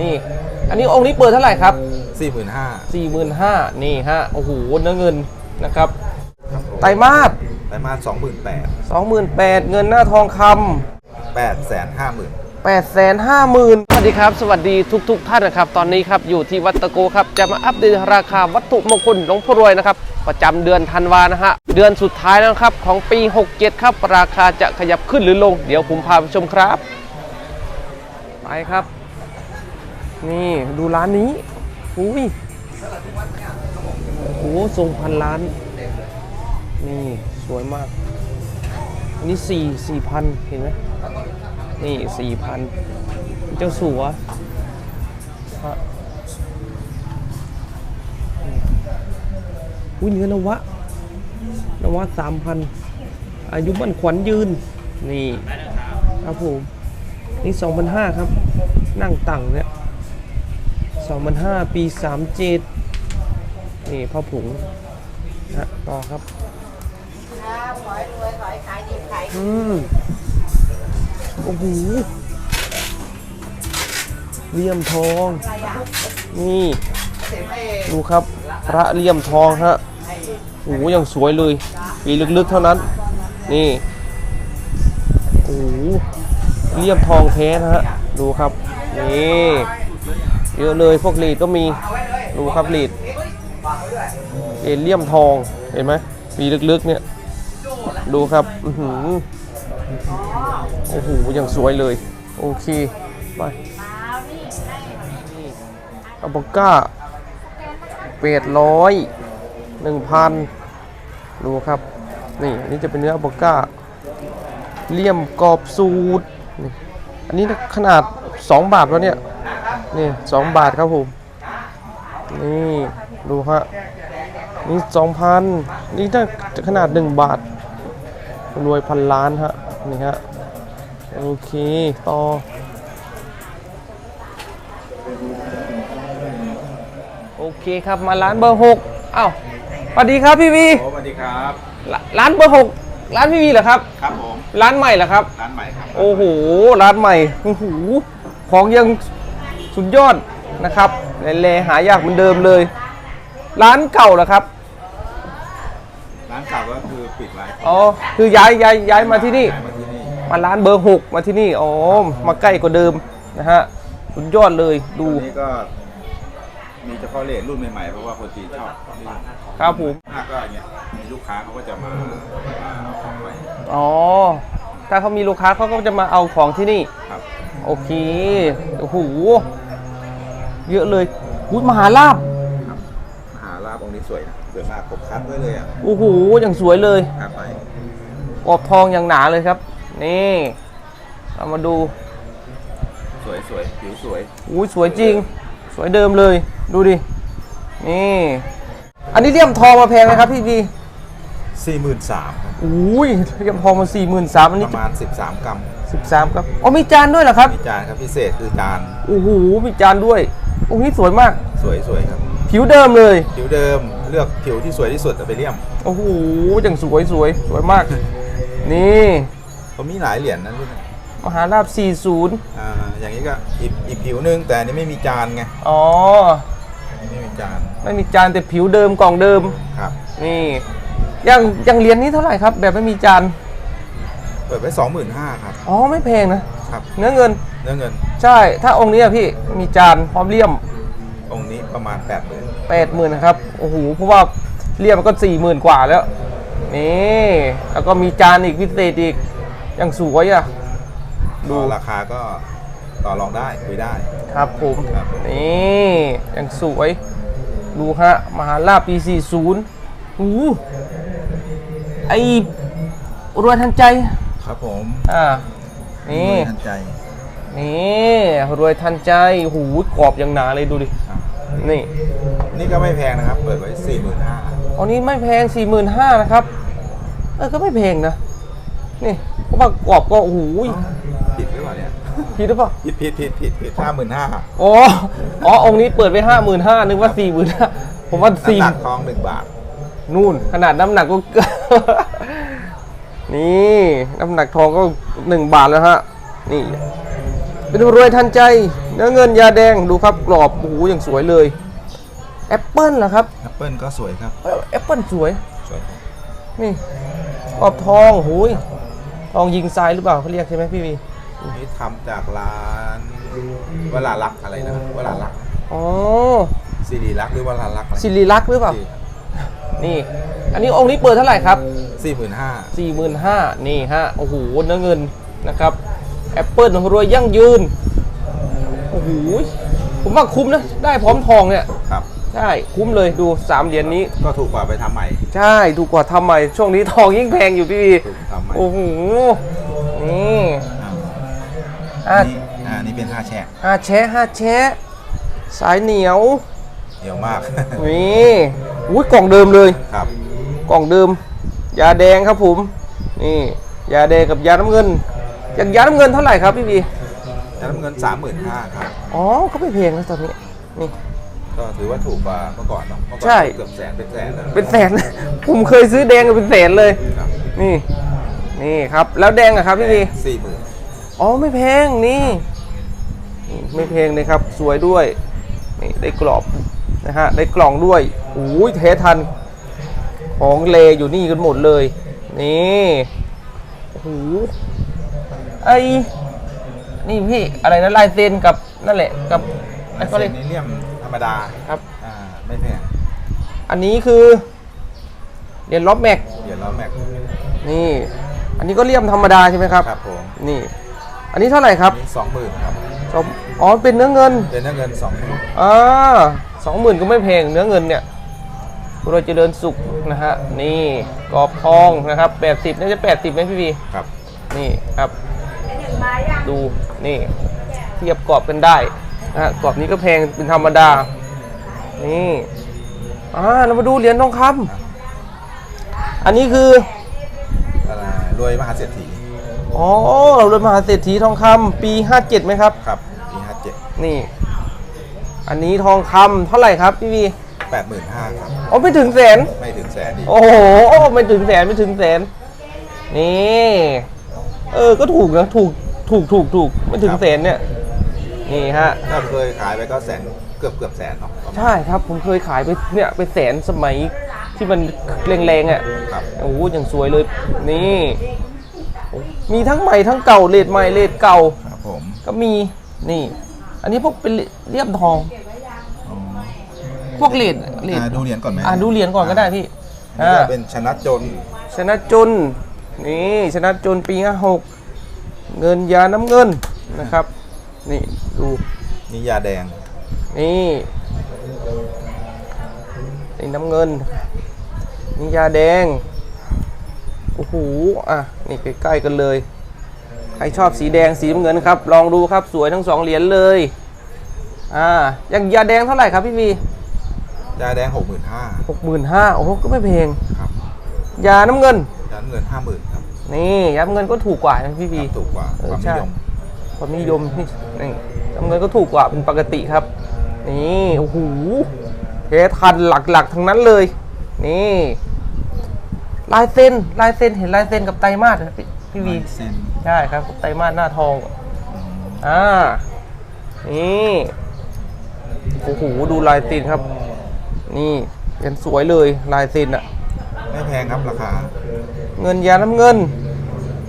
นี่ อันนี้องค์นี้เปิดเท่าไหร่ครับ สี่หมื่นห้า45,000นี่ฮะ โอ้โห เนื้อเงินนะครับ ไตรมาสไตรมาสสองหมื่นแปด28,000เงินหน้าทองคำ แปดแสนห้าหมื่น 8 5 0 0 0 0สวัสดีครับ สวัสดีทุกๆท่านนะครับ ตอนนี้ครับอยู่ที่วัดตะโกครับ จะมาอัปเดตราคาวัตถุมงคลหลวงพ่อรวยนะครับ ประจำเดือนธันวานะฮะ เดือนสุดท้ายแล้วนะครับ ของปี 67 ครับ ราคาจะขยับขึ้นหรือลง เดี๋ยวผมพาไปชมครับ ไปครับ นี่ดูร้านนี้อุ้ยโอ้โหทรงพันล้าน นี่สวยมากอันนี้สี่สี่พันเห็นไหมนี่สี่พันเจ้าสัวฮะอุ้ยเนื้อนวะ นวะสามพันอายุมันขวัญยืน นี่ ครับผม นี่สองพันห้าครับ นั่งตังเนี่ย สองพันห้าปีสามเจ็ดนี่พ่อผงนะต่อครับครับขอให้รวยขอให้ขายดีขายดีอืมโอ้โหเลี่ยมทอง อะไรอะนี่ดูครับ พระเลี่ยมทองฮะโอ้โหยังสวยเลย ปีลึกๆเท่านั้น นี่โอ้โหเลี่ยมทองแท้นะฮะ ดูครับ นี่ เยอะเลยพวกลีดก็มีดูครับลีดเอเลี่ยมทองเห็นไหมปีลึกๆเนี่ยดูครับอือหือโอ้โหอยังสวยเลย โอเคไปอัลปาก้าเปดร้อยหนึ่งพันดูครับ นี่อันนี้จะเป็นเนื้ออัลปาก้าเลี่ยมกรอบสูตรอันนี้ขนาด 2 บาทแล้วเนี่ย นี่สองบาทครับผม นี่ดูฮะ นี่สองพันนี่ถ้าขนาด1บาท รวยพันล้านฮะ นี่ฮะ โอเค ต่อ โอเคครับมาร้านเบอร์หกอ้าวสวัสดีครับพี่วีโอ้สวัสดีครับร้าร้านเบอร์หกร้านพี่วีเหรอครับ ครับผม ร้านใหม่เหรอครับ ร้านใหม่ครับ โอ้โห ร้านใหม่ โอ้โห ของยัง สุดยอดนะครับแลๆหายากเหมือนเดิมเลย ร้านเก่าเหรอครับ ร้านเก่าก็คือปิดไว้อ๋อคือย้ายย้ายย้ายมาที่นี่ย้ายมาที่นี่มาร้านเบอร์หกมาที่นี่อ๋อมาใกล้กว่าเดิมนะฮะสุดยอดเลยดูตัวนี้ก็มีเฉพาะเลทรุ่นใหม่ๆเพราะว่าคนจีนชอบครับผมถ้าก็อย่างเงี้ยมีลูกค้าเขาก็จะมามาเอาของไปอ๋อถ้าเขามีลูกค้าเขาก็จะมาเอาของที่นี่ครับโอเคโอ้โห เยอะเลยพุทธมหาลาบครับมหาลาบองค์นี้สวยนะสวยมากผมคัดไว้เลยอะโอ้โหอย่างสวยเลยครับไปกรอบทองอย่างหนาเลยครับ นี่เรามาดูสวยสวยผิวสวยอุ้ยสวยจริง สวยเดิมเลยดูดินี่อันนี้เลี่ยมทองมาแพงไหมครับพี่บีสี่หมื่นสามอุ้ยเลี่ยมทองมาสี่หมื่นสามอันปนี้ระมาณสิบสามกรัมสิบสามครับอ๋อมีจานด้วยเหรอครับมีจานครับพิเศษคือจานโอ้โหมีจานด้วยโอ้โหนี่สวยมาก สวยสวยครับ ผิวเดิมเลย ผิวเดิมเลือกผิวที่สวยที่สุดเอาไปเลี่ยมโอ้โหอย่างสวยสวยสวยมาก นี่ผมมีหลายเหรียญนะรุ่นนี้มหาลาบ40อ่าอย่างนี้ก็อีกอีกผิวหนึงแต่อันนี้ไม่มีจานไงอ๋อ ไม่มีจานไม่มีจานแต่ผิวเดิมกล่องเดิม ครับ นี่อย่างอย่างเหรียญนี้เท่าไหร่ครับ แบบไม่มีจาน เปิดไว้สองหมื่นห้าครับ อ๋อไม่แพงนะครับ เนื้อเงินเนื้อเงินใช่ ถ้าองค์นี้อะพี่มีจานพร้อมเลี่ยมองค์นี้ประมาณแปดหมื่น80,000นะครับโอ้โหเพราะว่าเลี่ยมมันก็40,000กว่าแล้วนี่แล้วก็มีจานอีกพิเศษอีกอย่างสวยอะ ดูก็ราคาก็ต่อรองได้คุยได้ ครับผมครับ นี่อย่างสวย ดูฮะ มหาลาภปี 40หูไอรวยทันใจ ครับผมอ่านี่ทันใจนี่รวยทันใจหูกรอบอย่างหนาเลยดูดิครับนี่ นี่ก็ไม่แพงนะครับ เปิดไว้สี่หมื่นห้าอันนี้ไม่แพง45,000นะครับ เออก็ไม่แพงนะ นี่เพราะว่ากรอบก็โอ้โหผิดหรือเปล่าเนี่ยผิดหรือเปล่าผิดผิดผิดผิดผิดห้าหมื่นห้าอ๋ออ๋อองค์นี้เปิดไป55,000นึกว่า45,000ผมว่าน้ำสี่หนักทองหนึ่งบาทนู่นขนาดน้ำหนักก็ นี่น้ำหนักทองก็หนึ่งบาทแล้วฮะนี่ เป็นรวยทันใจ เนื้อเงินยาแดงดูครับกรอบโอ้โหอย่างสวยเลยแอปเปิลเหรอครับแอปเปิลก็สวยครับเอ้ยแอปเปิลสวยสวยครับนี่กรอบทองหูยทองยิงทรายหรือเปล่าเขาเรียกใช่ไหมพี่วีนี่ทำจากร้านวลาลักษณ์อะไรนะวลาลักษณ์อ๋อซีรีลักษณ์หรือวลาลักษณ์อะไรศิริลักษณ์หรือเปล่านี่ อันนี้องค์นี้เปิดเท่าไหร่ครับ สี่หมื่นห้า45,000นี่ฮะ โอ้โห เนื้อเงินนะครับแอปเปิลรวยยั่งยืน โอ้โห ผมว่าคุ้มนะ ได้พร้อมทองเนี่ย ครับ ใช่ คุ้มเลยดู 3 เหรียญนี้ ก็ถูกกว่าไปทำใหม่ ใช่ ถูกกว่าทำใหม่ ช่วงนี้ทองยิ่งแพงอยู่พี่วีถูกทำใหม่โอ้โห นี่อ่าอะนี่อ่านี่เป็นห้าแฉกห้าแชะห้าแชะสายเหนียวเหนียวมาก นี่อุ้ยกล่องเดิมเลย ครับ กล่องเดิม ยาแดงครับผม นี่ยาแดงกับยาน้ำเงิน อย่างยาน้ำเงินเท่าไหร่ครับพี่บีแล้วน้ำเงินสามหมื่นห้าครับ อ๋อ ก็ไม่แพงนะตอนนี้ นี่ ก็ถือว่าถูกกว่าเมื่อก่อนเนาะเมื่อก่อนใช่ เกือบแสนเป็นแสนแล้วเป็นแสน ผมเคยซื้อแดงกันเป็นแสนเลยครับนี่ นี่ครับ แล้วแดงอะครับพี่บี สี่หมื่นอ๋อไม่แพงนี่นี่ ไม่แพงเลยครับ สวยด้วยนี่ได้กรอบนะฮะได้กล่องด้วยโอ้ยเททัน ของเลอยู่นี่กันหมดเลย นี่โอ้โหไอนี่พี่อะไรนะลายเซ็นกับนั่นแหละกับไอ้เขาเรียกเซนนิเลียมธรรมดาครับอ่าไม่แพงอันนี้คือเหรียญล็อบแม็กเดี๋ยวเราแม็กนี่ อันนี้ก็เลี่ยมธรรมดาใช่ไหมครับ ครับผมนี่ อันนี้เท่าไหร่ครับนี่สองหมื่นครับชมอ๋อเป็นเนื้อเงินเป็นเงินสองหมื่นอ่าสองหมื่นก็ไม่แพงเนื้อเงินเนี่ย เราเจริญสุขนะฮะนี่กรอบทองนะครับแปดสิบน่าจะแปดสิบไหมพี่บีครับ นี่ครับ ดูนี่เทียบกรอบกันได้นะฮะกรอบนี้ก็แพงเป็นธรรมดา นี่อ่าเรามาดูเหรียญทองคำอันนี้คืออะไรรวยมหาเศรษฐีอ๋อเราเดินมหาเศรษฐีทองคำปี 57ไหมครับ ครับ ปีห้าเจ็ดนี่ อันนี้ทองคำเท่าไหร่ครับพี่บี แปดหมื่นห้าครับอ๋อไม่ถึงแสน ไม่ถึงแสนอีกโอ้โหไม่ถึงแสนไม่ถึงแสน นี่ เออ ก็ถูกนะ ถูก ถูก ถูก ถูก ไม่ถึงแสนเนี่ย นี่ฮะ ถ้าเคยขายไปก็แสนเกือบเกือบแสนเนาะประมาณ ใช่ครับ ผมเคยขายไปเนี่ยไปแสนสมัยที่มันแรงๆอะ ครับ โอ้โหอย่างสวยเลย นี่ มีทั้งใหม่ทั้งเก่าเลดใหม่เลดเก่า ครับผม ก็มี นี่ อันนี้พวกเป็นเลี่ยมทองอ๋อ พวกเลดเลดอ่าดูเหรียญก่อนไหมอ่าดูเหรียญก่อนก็ได้พี่นี่อ่าก็เป็นชนะจน ชนะจนนี่ชนะจนปีห้าหกเงินยาน้ำเงินนะครับ นี่ดูนี่ยาแดง นี่นี่น้ำเงิน นี่ยาแดงโอ้โหอะนี่ใกล้ๆกันเลย ใครชอบสีแดงสีน้ำเงินครับ ลองดูครับสวยทั้งสองเหรียญเลยอ่าอย่างยาแดงเท่าไหร่ครับพี่วี ยาแดงหกหมื่นห้าหกหมื่นห้าโอ้โหก็ไม่แพงครับ ยาน้ำเงิน ยาเงินห้าหมื่นครับ นี่ยาน้ำเงินก็ถูกกว่านะพี่วีครับถูกกว่าเออความใช่นิยมความนิยมนี่นี่น้ำเงินก็ถูกกว่าเป็นปกติครับ นี่โอ้โหเททันหลักๆทั้งนั้นเลย นี่ลายเส้นลายเส้นเห็นลายเส้นกับไตรมาสไหมพี่พี่วีเส้นใช่ครับไตรมาสหน้าทองอ่านี่โอ้โหดูลายเส้นครับ นี่เป็นสวยเลยลายเส้นอะไม่แพงครับราคาเงินยาน้ำเงิน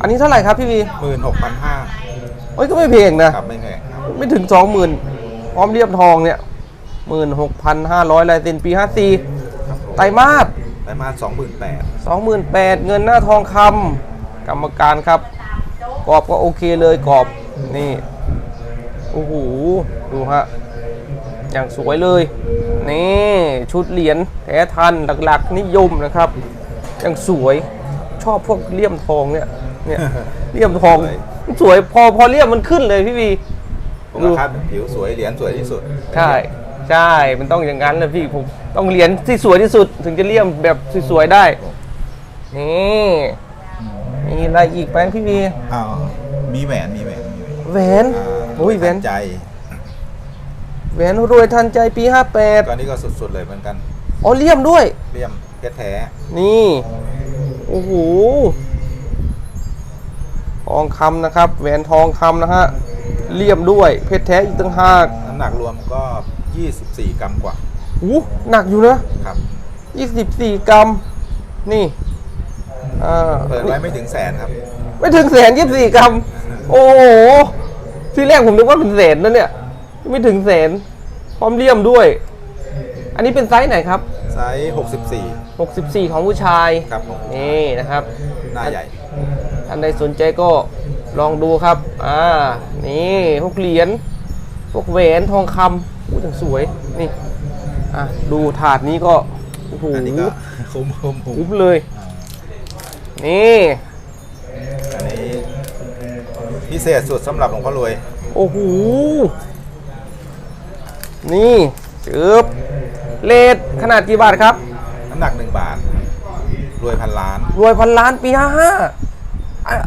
อันนี้เท่าไหร่ครับพี่วีหมื่นหกพันห้าเอ้ยก็ไม่แพงนะครับไม่แพงครับไม่ถึงสองหมื่นพร้อมเรียบทองเนี่ยหมื่นหกพันห้าร้อยลายเซ็นปีห้าสี่ครับผมไตรมาสได้มาสองหมื่นแปดสองหมื่นแปดเงินหน้าทองคำกรรมการครับกรอบก็โอเคเลยกรอบนี่โอ้โหดูฮะ อย่างสวยเลย นี่ชุดเหรียญแท้ทันหลักๆ นิยมนะครับอย่างสวยชอบพวกเลี่ยมทองเนี่ยเนี่ยเลี่ยมทองสวยพอพอเลี่ยมมันขึ้นเลยพี่วีผมราคาผิวสวยเหรียญสวยที่สุด ใช่ใช่มันต้องอย่างนั้นนะพี่ผมต้องเหรียญที่สวยที่สุด ถึงจะเลี่ยมแบบสวยๆได้นี่มีอะไรอีกไหมพี่วีอ้าวมีแหวนมีแหวนมีแหวนแหวนอ่าโอ้ยแหวนใจ แหวนรวยทันใจปีตอน58นี้ก็สุดๆเลยเหมือนกันอ๋อเลี่ยมด้วย เลี่ยมเพชรแท้นี่ โอ้โห ทองคำนะครับ แหวนทองคำนะฮะ เลี่ยมด้วย เพชรแท้อีกต่างหากน้ำหนักรวมก็ 24 กรัมกว่าอู้หนักอยู่นะ ครับ 24 กรัม นี่ อ่า เปิดไว้ไม่ถึงแสนครับ ไม่ถึงแสนยี่สี่กรัม โอ้โห ที่แรกผมนึกว่าเป็นแสนนะเนี่ย ไม่ถึงแสน พร้อมเลี่ยมด้วย อันนี้เป็นไซส์ไหนครับ ไซส์64 64 ของผู้ชาย ครับผมนี่นะครับ หน้าใหญ่ ท่านใดสนใจก็ลองดูครับ อ่า นี่พวกเหรียญ พวกแหวนทองคำอู้ถึงสวย นี่ อะ ดูถาดนี้ก็ โอ้โหอันนี้ก็คุ้มคุ้มคุ้มคุ้มเลย นี่ อันนี้พิเศษสุดสำหรับหลวงพ่อรวย โอ้โห นี่จืบเลทขนาดกี่บาทครับ น้ำหนักหนึ่งบาท รวยพันล้าน รวยพันล้านปีห้าห้า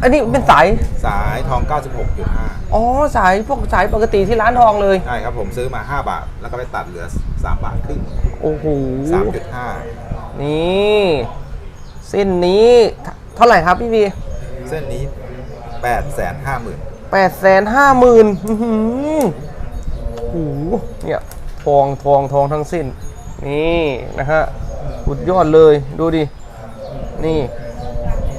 อันนี้เป็นสาย สายทอง 96.5 อ๋อ สายพวกสายปกติที่ร้านทองเลย ใช่ครับผมซื้อมา 5 บาท แล้วก็ไปตัดเหลือ 3 บาทครึ่ง โอ้โห3.5 นี่ เส้นนี้เท่าไหร่ครับพี่พีเส้นนี้8 5 0 0 0 0 8 5 0 0 0 0 เนี่ยทองทองทองทั้งสิ้น นี่นะฮะสุดยอดเลยดูดิ นี่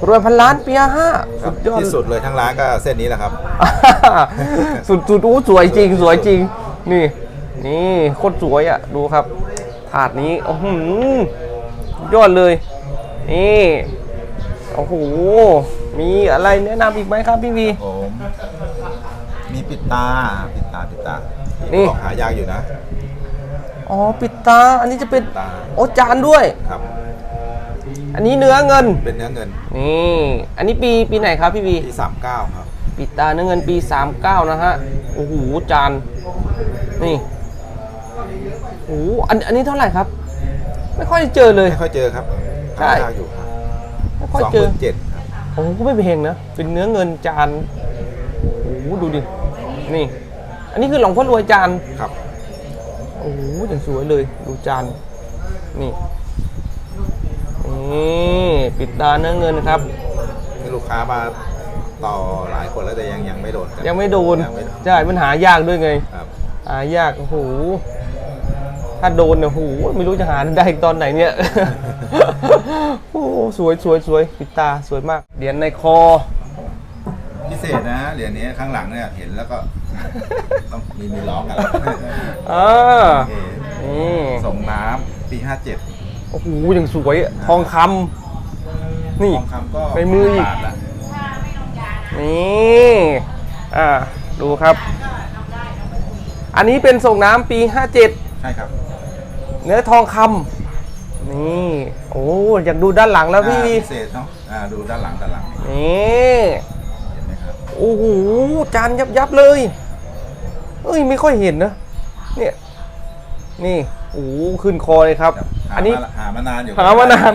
รวยพันล้านปีห้าครัสุบดยอดที่สุดเลยทั้งร้านก็เส้นนี้แหละครับ สุดสุดอู้สวยจริงสวยจริง นี่ นี่โคตรสวยอะ ดูครับ ถาดนี้โอ้โหสุดยอดเลย นี่โอ้โหมีอะไรแนะนำอีกไหมครับพี่วีผมมีปิดตา ปิดตา ปิดตา นี่บอกหายากอยู่นะ อ๋อปิดตา อันนี้จะเป็นตา โอ้จานด้วย ครับ อันนี้เนื้อเงิน เป็นเนื้อเงินนี่ อันนี้ปีปีไหนครับพี่วีปี39ครับ ปิดตาเนื้อเงินปี 39 นะฮะ โอ้โห จาน นี่ โอ้โห อันอันนี้เท่าไหร่ครับ ไม่ค่อยได้เจอเลย ไม่ค่อยเจอครับใช่ หายากอยู่ครับไม่ค่อยสองเจหอ มื่นเจ็ดครับโอ้โหก็ไม่แพงนะ เป็นเนื้อเงินจาน โอ้โหดูดิ นี่ อันนี้คือหลวงพ่อรวยจานครับ โอ้โหอย่างสวยเลยดูจานนี่นี่ปิดตาเนื้อเงินครับมีลูกค้ามาต่อหลายคนแล้วแต่ยังยังไม่โดนกันยังไม่โดนยังไม่โดนใช่มันหายากด้วยไงครับหายากโอ้โหถ้าโดนเนี่ยโอ้โหไม่รู้จะหาได้ตอนไหนเนี่ยโอ้โหสวยสวยสวยปิดตาสวยมากเหรียญในคอ พิเศษนะเหรียญนี้ข้างหลังเนี่ยเห็นแล้วก็ ต้องมีมีล้อกันอ่าโอเคนี่ส่งน้ำปี57โอ้โหอย่างสวยทองคำนี่ ทองคำก็ในมืออีก บาทละนี่อ่าดูครับ อันนี้เป็นส่งน้ำปี 57 ใช่ครับเนื้อทองคำนี่โอ้อยากดูด้านหลังแล้วพี่ อ่าพิเศษเนาะอ่าดูด้านหลังด้านหลังนี่ เห็นไหมครับโอ้โหจานยับยับเลย เอ้ยไม่ค่อยเห็นนะ เนี่ย นี่โอ้โหขึ้นคอเลยครับหาอันนี้มาหามานานอยู่หามานาน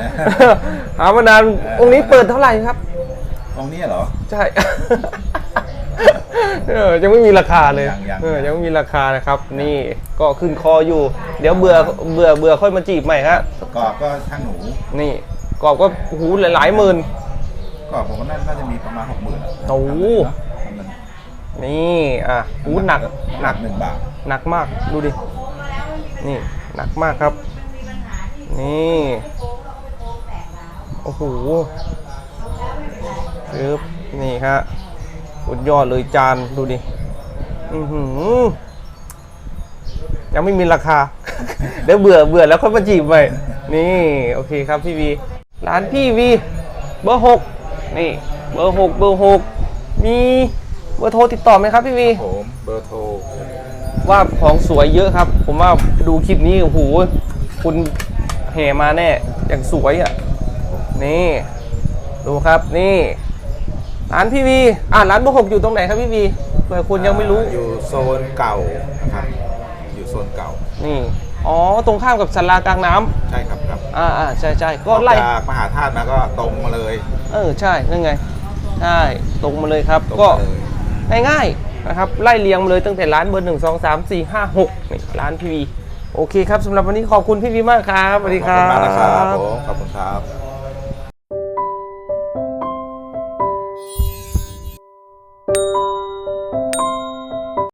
หามานานองค์นี้เปิดเท่าไหร่ครับตรงนี้เหรอ ใช่เออยังไม่มีราคาเลยยังยังเออยังไม่มีราคานะครับ นี่ก็ขึ้นคออยู่ เดี๋ยวเบื่อเบื่อเบื่อค่อยมาจีบใหม่ฮะกรอบก็ช่างหนู นี่กรอบก็โอ้โหหลายๆหมื่นกรอบผมว่าน่าน่าจะมีประมาณหกหมื่นโอ้โห นี่อะโอ้โหหนักหนักหนึ่งบาทหนักมากดูดินี่หนักมากครับ นี่โอ้โหปึ๊บนี่ฮะสุดยอดเลยจานดูดิอือหือยังไม่มีราคา เดี๋ยวเบื่อเบื่อแล้วค่อยมาจีบใหม่นี่โอเคครับพี่วีร้านพี่วีเบอร์หกนี่เบอร์หกเบอร์หกมี เบอร์โทรติดต่อไหมครับพี่วี ผมเบอร์โทรว่าของสวยเยอะครับ ผมว่าดูคลิปนี้โอ้โหคุณแห่มาแน่ อย่างสวยอะ นี่ ดูครับนี่ ร้านพี่วี อ่าร้านเบอร์หกอยู่ตรงไหนครับพี่วีเผื่อคุณยังไม่รู้อ่าอยู่โซนเก่านะครับ อยู่โซนเก่า นี่ อ๋อ ตรงข้ามกับศาลากลางน้ำใช่ครับครับอ่าอ่าใช่ใช่ก็ไล่ ออจากมหาธาตุมาก็ตรงมาเลย เออ ใช่ นั่นไง ใช่ ตรงมาเลยครับ ตรงก็ มาเลย ง่ายๆนะครับไล่เรียงมาเลยตั้งแต่ร้านเบอร์หนึ่งสองสามสี่ห้าหกนี่ร้านพี่วีโอเคครับสำหรับวันนี้ขอบคุณพี่วีมากครับสวัสดีครับขอบคุณมากนะครับบผมขอบคุณครับ